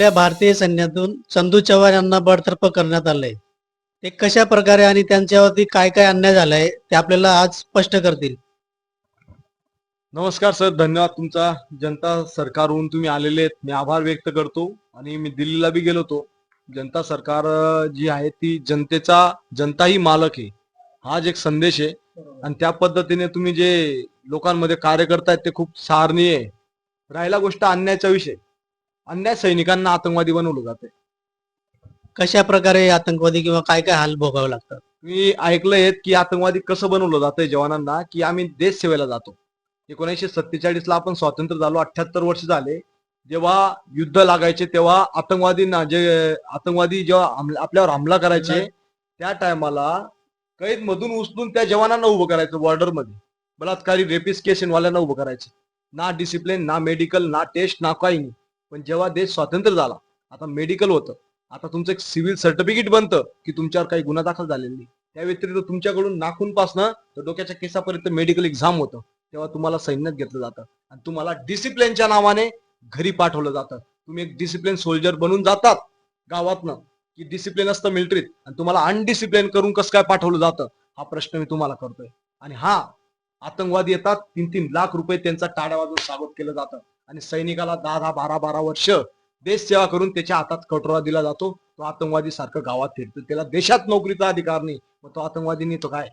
आपल्या भारतीय सैन्यातून चंदू चव्हाण यांना बडतर्फ करण्यात आलंय. ते कशा प्रकारे आणि त्यांच्यावरती काय काय अन्याय झालाय ते आपल्याला आज स्पष्ट करतील. नमस्कार सर धन्यवाद तुमचा. जनता सरकारहून तुम्ही आलेले आहेत. मी आभार व्यक्त करतो आणि मी दिल्लीला बी गेलो होतो. जनता सरकार जी आहे ती जनतेचा जनता ही मालक आहे. हाच एक संदेश आहे. आणि त्या पद्धतीने तुम्ही जे लोकांमध्ये कार्य करतायत ते खूप सारणीय आहे. राहिला गोष्ट अन्यायाचा विषय. अन्याय सैनिकांना आतंकवादी बनवलं जाते कशा प्रकारे आतंकवादी किंवा काय काय हाल भोगावे लागतात? मी ऐकलंय की आतंकवादी कसं बनवलं जातंय जवानांना की आम्ही देश सेवेला जातो. एकोणीसशे सत्तेचाळीस ला आपण स्वातंत्र्य झालो अठ्याहत्तर वर्ष झाले. जेव्हा युद्ध लागायचे तेव्हा आतंकवादींना जे आतंकवादी जेव्हा आपल्यावर हमला करायचे त्या टायमाला कैद मधून उचलून त्या जवानांना उभं करायचं बॉर्डरमध्ये बलात्कारी रेपिस वाल्यांना उभं करायचं. ना डिसिप्लिन ना मेडिकल ना टेस्ट ना काही. नाही पण जेव्हा देश स्वातंत्र्य झाला आता मेडिकल होतं. आता तुमचं एक सिव्हिल सर्टिफिकेट बनतं की तुमच्यावर काही गुन्हा दाखल झालेला नाही. त्या व्यतिरिक्त तुमच्याकडून नाखूनपासनं तर डोक्याच्या केसापर्यंत मेडिकल एक्झाम होतं. तेव्हा तुम्हाला सैन्यात घेतलं जातं. आणि तुम्हाला डिसिप्लिनच्या नावाने घरी पाठवलं जातं. तुम्ही एक डिसिप्लिन सोल्जर बनून जातात गावातनं. की डिसिप्लिन असतं मिलिटरीत आणि तुम्हाला अनडिसिप्लिन करून कसं काय पाठवलं जातं? हा प्रश्न मी तुम्हाला करतोय. आणि हा आतंकवादी येतात. तीन तीन लाख रुपये त्यांचा टाळ्या वाजून स्वागत केलं जातं. आणि सैनिकाला दहा दहा बारा बारा वर्ष देश सेवा करून त्याच्या हातात कटोरा दिला जातो. तो आतंकवादी सारखं गावात फिरतो. त्याला देशात नोकरीचा अधिकार नाही. मग तो आतंकवादी नेतो तो काय?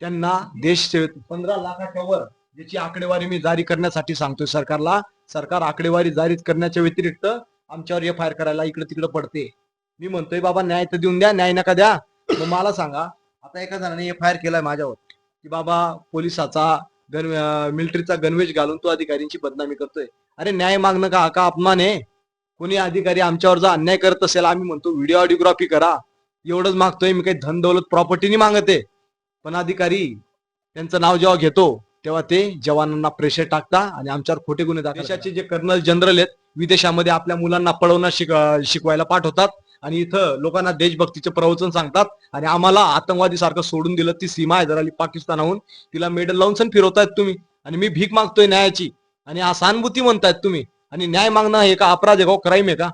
त्यांना देश सेवेत पंधरा लाखाच्या वर ज्याची आकडेवारी मी जारी करण्यासाठी सांगतोय सरकारला. सरकार आकडेवारी जारी करण्याच्या व्यतिरिक्त आमच्यावर एफ आय आर करायला इकडे तिकडे पडते. मी म्हणतोय बाबा न्याय तर देऊन द्या न्याय नका द्या. मग मला सांगा आता एका जणाने एफ आय आर केलाय माझ्यावर की बाबा पोलिसाचा गण मिलिटरीचा uh, गणवेश घालून तो अधिकाऱ्यांची बदनामी करतोय. अरे न्याय मागणं का? हा का अपमान आहे? कोणी अधिकारी आमच्यावर जर अन्याय करत असेल आम्ही म्हणतो व्हिडिओ ऑडिओग्राफी करा. एवढंच मागतोय मी काही धन दौलत प्रॉपर्टी नाही मागते पण अधिकारी त्यांचं नाव जेव्हा घेतो तेव्हा ते जवानांना प्रेशर टाकता आणि आमच्यावर खोटे गुन्हे देशाचे जे कर्नल जनरल आहेत विदेशामध्ये आपल्या मुलांना पळवणं शिक शिकवायला पाठवतात. आणि इथं लोकांना देशभक्तीचे प्रवचन सांगतात. आणि आम्हाला आतंकवादी सारखं सोडून दिलं ती सीमा आहे जरा पाकिस्तानाहून. तिला मेडल लावून सण फिरवतायत तुम्ही. आणि मी भीक मागतोय न्यायाची. आणि हा सहानुभूती म्हणतायत तुम्ही. आणि न्याय मागणं हे का अपराध आहे का? हो, क्राईम आहे का?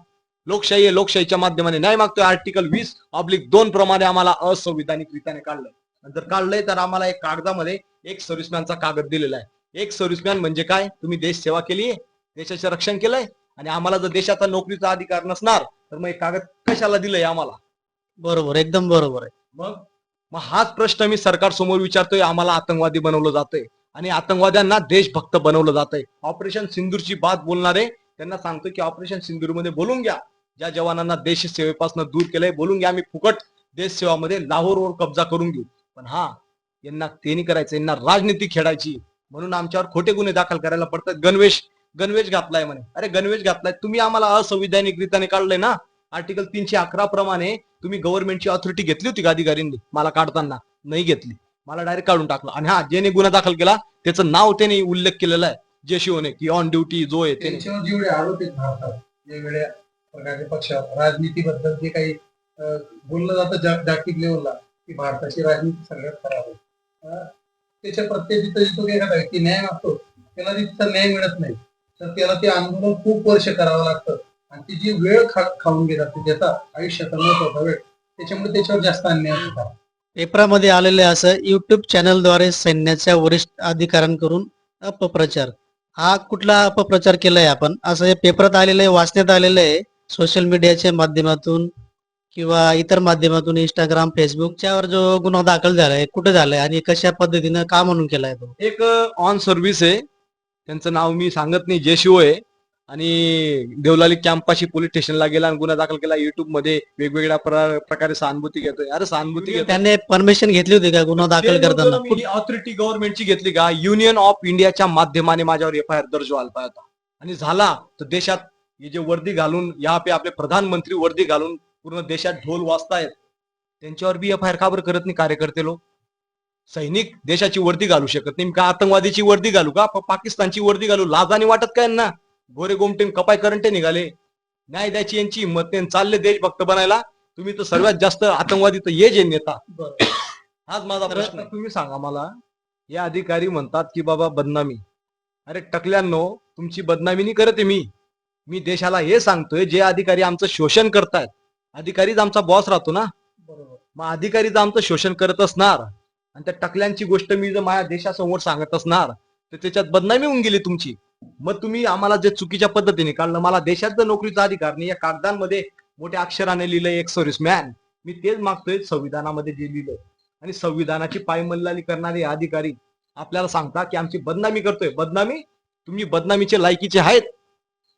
लोकशाही आहे लोकशाहीच्या माध्यमाने न्याय मागतोय. आर्टिकल वीस ऑब्लिक दोन प्रमाणे आम्हाला असंविधानिक रीतीने काढलंय. आणि जर काढलंय तर आम्हाला एक कागदामध्ये एक सर्व्हिसमॅनचा कागद दिलेला आहे. एक सर्व्हिसमॅन म्हणजे काय? तुम्ही देश सेवा केली आहे देशाचे रक्षण केलंय. आणि आम्हाला जर देशाचा नोकरीचा अधिकार नसणार तर मग एक कागद कशाला दिलंय आम्हाला. बरोबर एकदम बरोबर आहे. मग? मग हाच प्रश्न मी सरकार समोर विचारतोय आम्हाला आतंकवादी बनवलं जातंय. आणि आतंकवाद्यांना देशभक्त बनवलं जातंय. ऑपरेशन सिंदूरची बात बोलणारे त्यांना सांगतो की ऑपरेशन सिंदूरमध्ये बोलून घ्या. ज्या जवानांना देश सेवेपासून दूर केलंय बोलून घ्या. आम्ही फुकट देश सेवामध्ये लाहोरवर कब्जा करून घेऊ. पण हा यांना ते नाही करायचं यांना राजनीती खेळायची. म्हणून आमच्यावर खोटे गुन्हे दाखल करायला पडतात. गणवेश गणवेश घातलाय म्हणे. अरे गणवेश घातलाय. तुम्ही आम्हाला असंविधानिक रीतीने काढलंय ना? आर्टिकल तीनशे अकरा प्रमाणे तुम्ही गव्हर्नमेंटची ऑथॉरिटी घेतली होती का अधिकाऱ्यांनी मला काढताना. नाही घेतली. मला डायरेक्ट काढून टाकलं. आणि हा ज्याने गुन्हा दाखल केला त्याचं नाव त्याने उल्लेख केलेला आहे. जे शिवने की ऑन ड्युटी जो आहे त्याने. त्यांच्यावर जेवढे आरोप आहेत भारतात वेगवेगळ्या प्रकारच्या पक्षावर राजनीतीबद्दल जे काही बोललं जातं जागतिक लेवलला की भारताची राजनीती सगळ्यात खराब आहे. त्याच्या प्रत्येक जिथं जिथं एखादा व्यक्ती न्याय मागतो त्याला तिथं न्याय मिळत नाही. तर त्याला ते आंदोलन खूप वर्ष करावं लागतं. आणि ती जी वेळ खा खाऊन घेतात ते त्याचा आयुष्याचा महत्त्वाचा वेळ त्याच्यामुळे त्याच्यावर जास्त अन्याय होतात. पेपरामध्ये आलेले असं युट्यूब चॅनलद्वारे सैन्याच्या वरिष्ठ अधिकाऱ्यांकडून अपप्रचार. हा कुठला अपप्रचार केलाय आपण? असं हे पेपरात आलेलं आहे वाचण्यात आलेलं आहे सोशल मीडियाच्या माध्यमातून किंवा इतर माध्यमातून इंस्टाग्राम फेसबुकच्यावर जो गुन्हा दाखल झालाय कुठे झालाय आणि कशा पद्धतीनं का म्हणून केलाय तो? एक ऑन सर्व्हिस आहे. त्यांचं नाव मी सांगत नाही जे शिव आहे. आणि देवलाली कॅम्पाशी पोलीस स्टेशनला गेला आणि गुन्हा दाखल केला. युट्यूबमध्ये वेगवेगळ्या प्र- प्रकारे सहानुभूती घेतोय. अरे सहानुभूती घेतोय. त्याने परमिशन घेतली होती का गुन्हा दाखल करताना? ऑथॉरिटी गव्हर्नमेंटची घेतली का? युनियन ऑफ इंडियाच्या माध्यमाने माझ्यावर एफ आय आर दर्ज व्हायला पाहिजे होता. आणि झाला. तर देशात हे जे वर्दी घालून या पे आपले प्रधानमंत्री वर्दी घालून पूर्ण देशात ढोल वाजतायत. त्यांच्यावर बी एफ आय आर का बरं करत नाही कार्यकर्ते लोक? सैनिक देशाची वर्दी घालू शकत नाही. मी का आतंकवादीची वर्दी घालू का? प- पाकिस्तानची वर्दी घालू? लाजाने वाटत काय ना गोरे गोमटेन कपाय करंटे निघाले. न्याय द्यायची यांची हिंमत नाही. चालले देशभक्त बनायला. तुम्ही तर सर्वात जास्त आतंकवादी तर ये जे नेता. हाच माझा प्रश्न. तुम्ही सांगा मला या अधिकारी म्हणतात की बाबा बदनामी. अरे टकल्यांनो तुमची बदनामी नाही करत आहे मी. मी देशाला हे सांगतोय जे अधिकारी आमचं शोषण करतायत. अधिकारीच आमचा बॉस राहतो ना. मग अधिकारी जर आमचं शोषण करत असणार. आणि त्या टकल्यांची गोष्ट मी जर माझ्या देशासमोर सांगत असणार तर त्याच्यात बदनामी होऊन गेली तुमची. मग तुम्ही आम्हाला जे चुकीच्या पद्धतीने काढलं मला देशात जर नोकरीचा अधिकार नाही या कागदांमध्ये मोठ्या अक्षराने लिहिलंय एक सर्व्हिस मॅन मी तेच मागतोय संविधानामध्ये जे लिहिलंय. आणि संविधानाची पायमल्लाली करणारे अधिकारी आपल्याला सांगता की आमची बदनामी करतोय. बदनामी? तुम्ही बदनामीचे लायकीचे आहेत.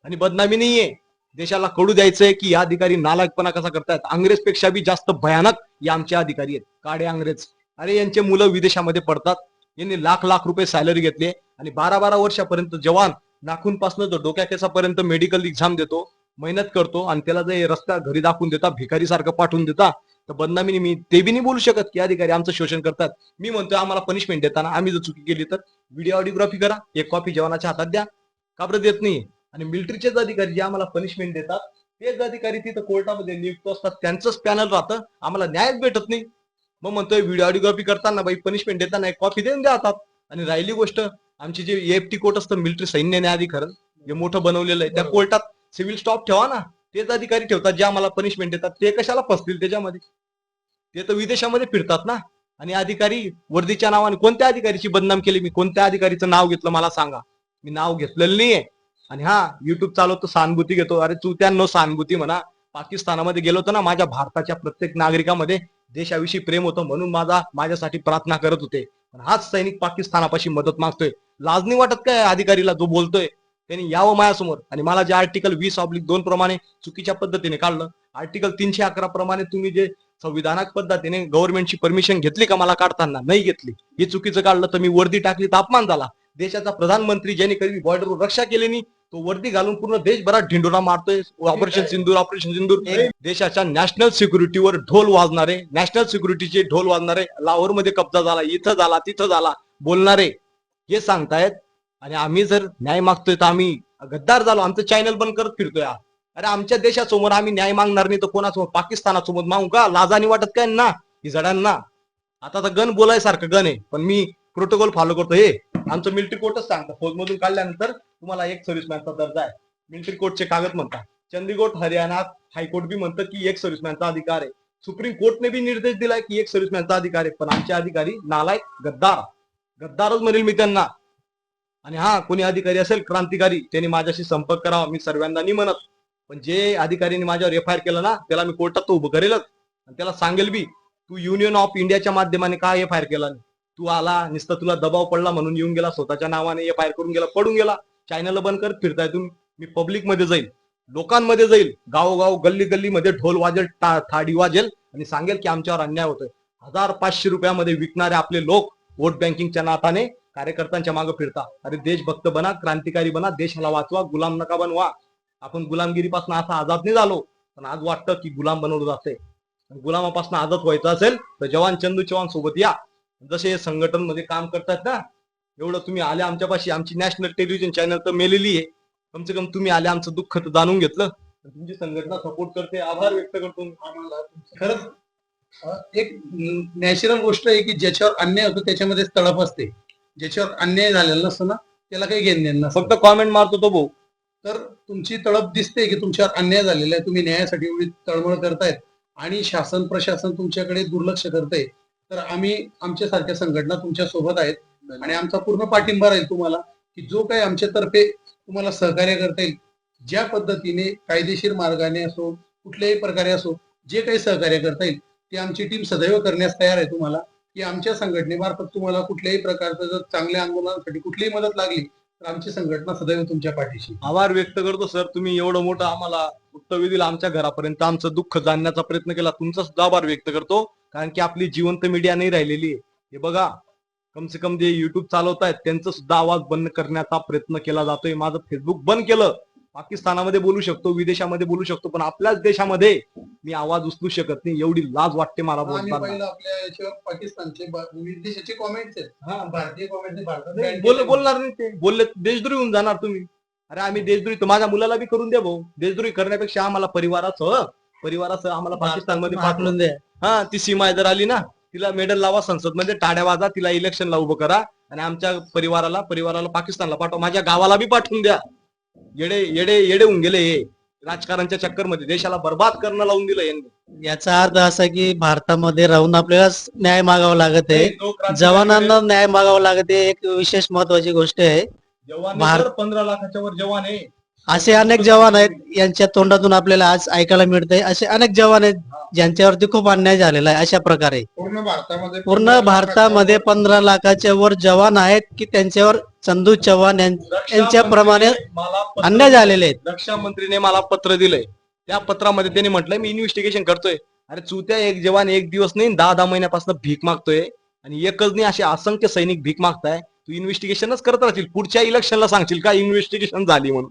आणि बदनामी नाहीये. देशाला कळू द्यायचंय की या अधिकारी नालायकपणा कसा करतायत. अंग्रेजपेक्षा बी जास्त भयानक या आमचे अधिकारी आहेत. काडे अंग्रेज. अरे यांचे मुलं विदेशामध्ये पडतात. यांनी लाख लाख रुपये सॅलरी घेतली. आणि बारा बारा वर्षापर्यंत जवान नाखूनपासून तो डोक्या केसापर्यंत मेडिकल एक्झाम देतो मेहनत करतो आणि त्याला जे रस्ता घरी दाखवून देता भिकारी सारखं पाठवून देता तर बदनामीने मी ते बी नाही बोलू शकत की अधिकारी आमचं शोषण करतात. मी म्हणतोय आम्हाला पनिशमेंट देताना आम्ही जर चुकी केली तर व्हिडिओ ऑडिओग्राफी करा एक कॉपी जवानाच्या हातात द्या. काबर देत नाही आणि मिलिटरीचेच अधिकारी जे आम्हाला पनिशमेंट देतात तेच अधिकारी तिथं कोर्टामध्ये नियुक्त असतात त्यांचंच पॅनल राहतं. आम्हाला न्यायच भेटत नाही. मग म्हणतोय व्हिडिओ ऑडिओग्राफी करताना बाई पनिशमेंट देताना एक कॉपी देऊन द्या हातात. आणि राहिली गोष्ट आमची जे एफटी कोर्ट असतं मिलिटरी सैन्य न्यायाधिकरण जे मोठं बनवलेलं आहे त्या. कोर्टात सिव्हिल स्टॉप ठेवा ना. तेच अधिकारी ठेवतात जे आम्हाला पनिशमेंट देतात. ते कशाला फसतील त्याच्यामध्ये? ते तर विदेशामध्ये फिरतात ना. आणि अधिकारी वर्दीच्या नावाने कोणत्या अधिकारीची बदनाम केली? मी कोणत्या अधिकारीचं नाव घेतलं मला सांगा. मी नाव घेतलेलं नाहीये. आणि हा युट्यूब चालवतो सहानुभूती घेतो. अरे तू त्यांना सहानुभूती म्हणा. पाकिस्तानामध्ये गेलो होतो ना माझ्या भारताच्या प्रत्येक नागरिकामध्ये देशाविषयी प्रेम होतं म्हणून माझा माझ्यासाठी प्रार्थना करत होते. पण हाच सैनिक पाकिस्तानापाशी मदत मागतोय. लाज नाही वाटत काय अधिकारीला जो बोलतोय? त्यांनी यावं माझ्यासमोर. आणि मला जे आर्टिकल वीस ऑब्लिक दोन प्रमाणे चुकीच्या पद्धतीने काढलं आर्टिकल तीनशे अकरा प्रमाणे तुम्ही जे संविधानाक पद्धतीने गव्हर्नमेंटची परमिशन घेतली का मला काढताना? नाही घेतली. हे चुकीचं काढलं तर मी वर्दी टाकली तर अपमान झाला. देशाचा प्रधानमंत्री ज्यांनी कधी बॉर्डरवर रक्षा केली नाही तो वर्दी घालून पूर्ण देशभरात ढिंडोरा मारतोय. Operation Sindoor operation Sindoor. देशाच्या नॅशनल सिक्युरिटीवर ढोल वाजणारे नॅशनल सिक्युरिटीचे ढोल वाजणारे लाहोरमध्ये कब्जा झाला इथं झाला तिथं झाला. बोलणारे हे सांगतायत आणि आम्ही जर न्याय मागतोय तर आम्ही गद्दार झालो. आमचं चॅनल बंद करत फिरतोय अरे आमच्या देशासमोर आम्ही न्याय मागणार नाही तर कोणासमोर? पाकिस्तानासमोर मागू का? लाजानी वाटत काय ना? ही जडांना. आता तर गण बोलायसारखं गण आहे. पण मी प्रोटोकॉल फॉलो करतो. हे आमचं मिलिटरी कोर्टच सांगतं. फौजमधून काढल्यानंतर तुम्हाला एक सर्व्हिसमॅनचा दर्जा आहे. मिलिटरी कोर्टचे कागद म्हणतात चंदीगड हरियाणा हायकोर्ट बी म्हणतं की एक सर्व्हिसमॅनचा अधिकार आहे. सुप्रीम कोर्टने बी निर्देश दिलाय की एक सर्व्हिसमॅनचा अधिकार आहे. पण आमचे अधिकारी नालायक गद्दार. गद्दारच म्हणेल मी त्यांना. आणि हा कोणी अधिकारी असेल क्रांतिकारी त्यांनी माझ्याशी संपर्क करावा मी सर्वांना नाही म्हणत. पण जे अधिकारीने माझ्यावर एफ आय आर केलं ना त्याला मी कोर्टात तो उभं करेलच. आणि त्याला सांगेल बी तू युनियन ऑफ इंडियाच्या माध्यमाने का एफ आय आर केला तू आला नुसतं तुला दबाव पडला म्हणून येऊन गेला स्वतःच्या नावाने एफ आय आर करून गेला पडून गेला. चॅनल बंद करत फिरताय तुम्ही. मी पब्लिकमध्ये जाईल. लोकांमध्ये जाईल. गावोगाव गल्ली गल्लीमध्ये ढोल वाजेल थाडी वाजेल आणि सांगेल की आमच्यावर अन्याय होतोय. हजार पाचशे रुपयामध्ये विकणारे आपले लोक वोट बँकिंगच्या नाताने कार्यकर्त्यांच्या मागे फिरता. अरे देशभक्त बना क्रांतिकारी बना देशाला वाचवा गुलाम नका बनवा. आपण गुलामगिरीपासून असा आजाद नाही झालो. पण आज वाटतं की गुलाम बनवलं जाते गुलामापासून आजाद व्हायचं असेल तर जवान चंदू चव्हाण सोबत या. जसे हे संघटनमध्ये काम करतात ना एवढं तुम्ही आले आमच्यापाशी. आमची नॅशनल टेलिव्हिजन चॅनल तर मेलेली आहे. कमसे कम तुम्ही आले आमचं दुःख तर जाणून घेतलं. तुमची संघटना सपोर्ट करते. आभार व्यक्त करतो. खरंच एक नॅचरल गोष्ट आहे की ज्याच्यावर अन्याय होतो त्याच्यामध्ये तळप असते. ज्याच्यावर अन्याय झालेला नसतो ना त्याला काही घेण देणं नसतं. फक्त कॉमेंट मारतो तो भाऊ. तर तुमची तळप दिसते की तुमच्यावर अन्याय झालेला आहे तुम्ही न्यायासाठी एवढी तळमळ करतायत. आणि शासन प्रशासन तुमच्याकडे दुर्लक्ष करतंय. तर आम्ही आमच्या सारख्या संघटना तुमच्यासोबत आहेत. आणि आमचा पूर्ण पाठिंबा राहील तुम्हाला की जो काही आमच्यातर्फे तुम्हाला सहकार्य करता येईल ज्या पद्धतीने कायदेशीर मार्गाने असो कुठल्याही प्रकारे असो जे काही सहकार्य करता येईल ती आमची टीम सदैव करण्यास तयार आहे तुम्हाला की आमच्या संघटनेमार्फत तुम्हाला कुठल्याही प्रकारचं जर चांगल्या आंदोलनासाठी कुठलीही मदत लागली तर आमची संघटना सदैव तुमच्या पाठीशी आभार व्यक्त करतो सर तुम्ही एवढं मोठं आम्हाला उत्तर दिलं आमच्या घरापर्यंत आमचं दुःख जाणण्याचा प्रयत्न केला तुमचा सुद्धा आभार व्यक्त करतो कारण की आपली जिवंत मीडिया नाही राहिलेली आहे. हे बघा कमसे कम जे युट्यूब चालवतायत त्यांचा सुद्धा आवाज बंद करण्याचा प्रयत्न केला जातोय. माझं फेसबुक बंद केलं पाकिस्तानामध्ये बोलू शकतो विदेशामध्ये बोलू शकतो पण आपल्याच देशामध्ये मी आवाज उचलू शकत नाही एवढी लाज वाटते मला बोलताना. आपल्या पाकिस्तानचे ब- विविध देशाचे कॉमेंट्स आहेत. हा. भारतीय ban बोल. बोलणार नाही ते. बोलले देशद्रोही होऊन जाणार तुम्ही. अरे आम्ही देशद्रोही माझ्या मुलाला बी करून द्या भाऊ. देशद्रोही करण्यापेक्षा आम्हाला परिवारासह परिवारासह आम्हाला पाकिस्तानमध्ये पाठवून पाठवून द्या. हा ती सीमा जर आली ना तिला मेडल लावा संसदमध्ये टाड्या वाजा तिला इलेक्शनला उभं करा आणि आमच्या परिवाराला परिवाराला पाकिस्तानला पाठवा. माझ्या गावाला बी पाठवून द्या. येडे येडे येडे होऊन गेले हे. राजकारणच्या चक्करमध्ये देशाला बर्बाद करणं लावून दिलं यांनी. याचा अर्थ असा की भारतामध्ये राहून आपल्याला न्याय मागावा लागत आहे. जवानांना न्याय मागावा लागत आहे. एक विशेष महत्वाची गोष्ट आहे. जवान पंधरा लाखाच्या वर जवान आहे. असे अनेक जवान आहेत यांच्या तोंडातून आपल्याला आज ऐकायला मिळतंय. असे अनेक जवान आहेत ज्यांच्यावरती खूप अन्याय झालेला आहे अशा प्रकारे. पूर्ण भारतामध्ये पूर्ण भारतामध्ये पंधरा लाखाच्या वर जवान आहेत की त्यांच्यावर चंदू चव्हाण यांच्याप्रमाणे अन्याय झालेले आहेत. रक्षा मंत्रीने मला पत्र दिलंय. त्या पत्रामध्ये त्यांनी म्हटलंय मी इन्व्हेस्टिगेशन करतोय. अरे चुत्या एक जवान एक दिवस नाही दहा दहा महिन्यापासून भीक मागतोय. आणि एकच नाही असे असंख्य सैनिक भीक मागताय. तू इन्व्हेस्टिगेशनच करत राहतील पुढच्या इलेक्शनला सांगशील का? इन्व्हेस्टिगेशन झाली म्हणून.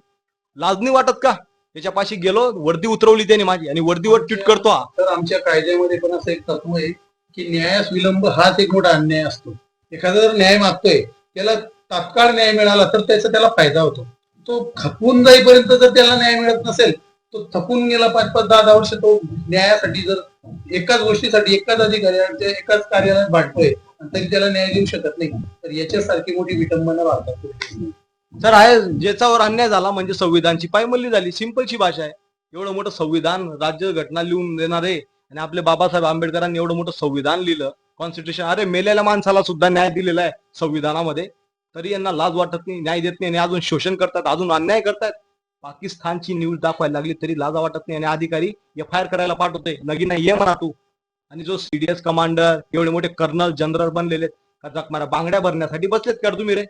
लाज नाही वाटत का त्याच्या पाशी गेलो वर्दी उतरवली त्याने माझी आणि वर्दीवर ट्विट करतो हा. तर आमच्या कायद्यामध्ये पण असं एक तत्व आहे की न्यायास विलंब हाच एक मोठा अन्याय असतो एखादा जर न्याय मागतोय त्याला तात्काळ न्याय मिळाला तर त्याचा त्याला फायदा होतो तो खपून जाईपर्यंत जर त्याला न्याय मिळत नसेल तो थकून गेला पाच पाच दहा दहा वर्ष तो न्यायासाठी जर एकाच गोष्टीसाठी एकाच अधिकाऱ्याच्या एकाच कार्यालयात भांडतोय आणि तरी त्याला न्याय देऊ शकत नाही तर याच्यासारखी मोठी विटंबना भारतात. तर आहे ज्याच्यावर अन्याय झाला म्हणजे संविधानची पायमल्ली झाली. सिंपलची भाषा आहे. एवढं मोठं संविधान राज्य घटना लिहून देणारे आणि आपले बाबासाहेब आंबेडकरांनी एवढं मोठं संविधान लिहिलं. कॉन्स्टिट्युशन अरे मेलेल्या माणसाला सुद्धा न्याय दिलेला आहे संविधानामध्ये. तरी यांना लाज वाटत नाही न्याय देत नाही आणि अजून शोषण करतात अजून अन्याय करतात. पाकिस्तानची न्यूज दाखवायला लागली तरी लाजा वाटत नाही आणि अधिकारी एफ आय आर करायला पाठवते नगी नाही ये म्हणा तू. आणि जो सीडीएस कमांडर एवढे मोठे कर्नल जनरल बनलेले का बांगड्या भरण्यासाठी बसलेत का तुम्ही रे?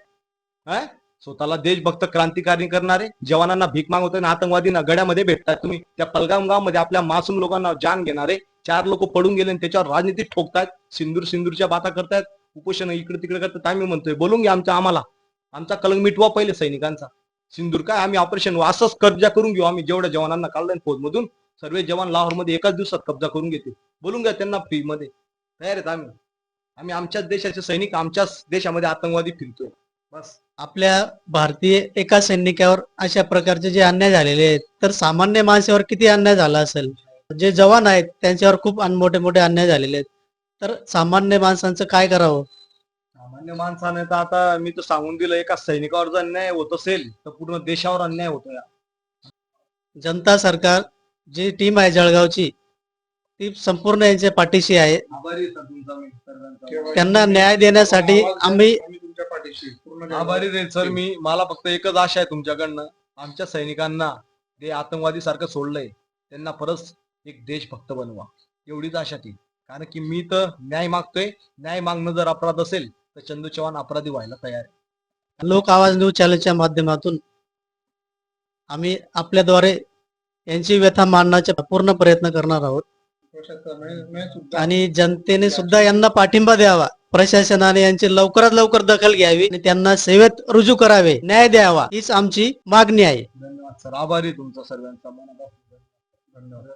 हा स्वतःला देशभक्त क्रांतिकारी करणारे जवानांना भीक मागवतोय आणि आतंकवादींना गड्यामध्ये भेटतात. तुम्ही त्या पलगाममध्ये आपल्या मासूम लोकांना जान घेणारे चार लोक पडून गेले आणि त्याच्यावर राजनीती ठोकतायत सिंदूर सिंदूरच्या बाता करतायत उपोषण इकडे तिकडे करतात. आम्ही म्हणतोय बोलून घ्या आमच्या आम्हाला. आमचा कलंग मिटवा पहिले सैनिकांचा. सिंदूर काय आम्ही ऑपरेशन असंच कब्जा करून घेऊ. आम्ही जेवढ्या जवानांना काढलं फौज मधून सर्व जवान लाहोरमध्ये एकाच दिवसात कब्जा करून घेतील. बोलून घ्या त्यांना फ्री मध्ये तयार आहेत आम्ही. आम्ही आमच्याच देशाचे सैनिक आमच्याच देशामध्ये आतंकवादी फिरतोय. आपल्या भारतीय एका सैनिकावर अशा प्रकारचे जे अन्याय झालेले आहेत तर सामान्य माणसावर किती अन्याय झाला असेल? जे जवान आहेत त्यांच्यावर खूप अन- मोठे मोठे अन्याय झालेले आहेत. तर सामान्य माणसांचं काय करावं? सामान्य माणसाने तर आता मी तर सांगून दिलं एका सैनिकावर जर अन्याय होत असेल तर पूर्ण देशावर अन्याय होतो या. जनता सरकार जी टीम आहे जळगावची ती संपूर्ण यांच्या पाठीशी आहे. त्यांना न्याय देण्यासाठी आम्ही आभारी रे सर मी मला फक्त एकच आशा आहे तुमच्याकडनं. आमच्या सैनिकांना ते आतंकवादी सारखं सोडलंय त्यांना परत एक देशभक्त बनवा. एवढीच आशा ती. कारण की मी तर न्याय मागतोय. न्याय मागणं जर अपराध असेल तर चंदू चव्हाण अपराधी व्हायला तयार आहे. लोक आवाज न्यूज चॅनलच्या माध्यमातून आम्ही आपल्याद्वारे यांची व्यथा मांडण्याचा पूर्ण प्रयत्न करणार आहोत. आणि जनतेने सुद्धा यांना पाठिंबा द्यावा. प्रशासनाने यांची लवकरात लवकर दखल घ्यावी आणि त्यांना सेवेत रुजू करावे. न्याय द्यावा हीच आमची मागणी आहे. धन्यवाद सर. आभारी तुमचा सर्वांचा. मनापासून धन्यवाद.